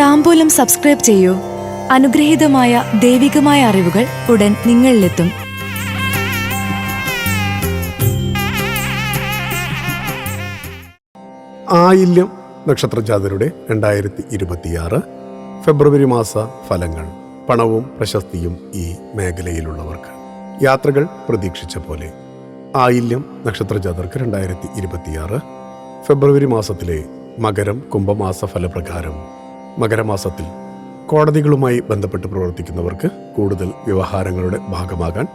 താമ്പൂലം subscribe ചെയ്യൂ. അനുഗ്രഹീതമായ ദൈവികമായ അറിവുകൾ ഉടൻ നിങ്ങളിലെത്തും. ആയില്യം നക്ഷത്രജാതരുടെ രണ്ടായിരത്തി ഇരുപത്തിയാറ് ഫെബ്രുവരി മാസ ഫലങ്ങൾ. പണവും പ്രശസ്തിയും ഈ മേഖലയിലുള്ളവർക്ക്. യാത്രകൾ പ്രതീക്ഷിച്ച പോലെ. ആയില്യം നക്ഷത്രജാതർക്ക് രണ്ടായിരത്തി ഇരുപത്തിയാറ് ഫെബ്രുവരി മാസത്തിലെ മകരം കുംഭമാസ ഫലപ്രകാരം മകരമാസത്തിൽ കോടതികളുമായി ബന്ധപ്പെട്ട് പ്രവർത്തിക്കുന്നവർക്ക് കൂടുതൽ വ്യവഹാരങ്ങളുടെ ഭാഗമാകാൻ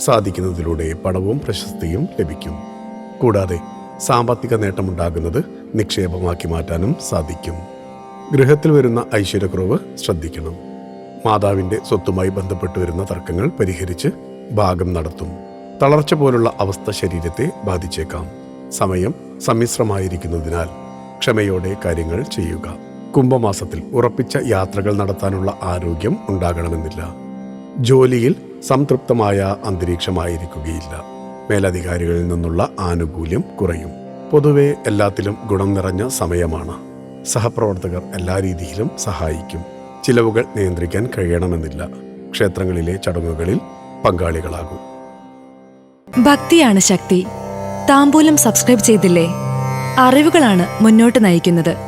സാധിക്കുന്നതിലൂടെ പണവും പ്രശസ്തിയും ലഭിക്കും. കൂടാതെ സാമ്പത്തിക നേട്ടമുണ്ടാകുന്നത് നിക്ഷേപമാക്കി മാറ്റാനും സാധിക്കും. ഗൃഹത്തിൽ വരുന്ന ഐശ്വര്യക്കുറവ് ശ്രദ്ധിക്കണം. മാതാവിന്റെ സ്വത്തുമായി ബന്ധപ്പെട്ട് വരുന്ന തർക്കങ്ങൾ പരിഹരിച്ച് ഭാഗം നടത്തും. തളർച്ച പോലുള്ള അവസ്ഥ ശരീരത്തെ ബാധിച്ചേക്കാം. സമയം സമ്മിശ്രമായിരിക്കുന്നതിനാൽ ക്ഷമയോടെ കാര്യങ്ങൾ ചെയ്യുക. കുംഭമാസത്തിൽ ഉറപ്പിച്ച യാത്രകൾ നടത്താനുള്ള ആരോഗ്യം ഉണ്ടാകണമെന്നില്ല. ജോലിയിൽ സംതൃപ്തമായ അന്തരീക്ഷമായിരിക്കുകയില്ല. മേലധികാരികളിൽ നിന്നുള്ള ആനുകൂല്യം കുറയും. പൊതുവെ എല്ലാത്തിലും ഗുണം നിറഞ്ഞ സമയമാണ്. സഹപ്രവർത്തകർ എല്ലാ രീതിയിലും സഹായിക്കും. ചിലവുകൾ നിയന്ത്രിക്കാൻ കഴിയണമെന്നില്ല. ക്ഷേത്രങ്ങളിലെ ചടങ്ങുകളിൽ പങ്കാളികളാകും. ഭക്തിയാണ് ശക്തി. താമ്പൂലം സബ്സ്ക്രൈബ് ചെയ്തില്ലേ? അറിവുകളാണ് മുന്നോട്ട് നയിക്കുന്നത്.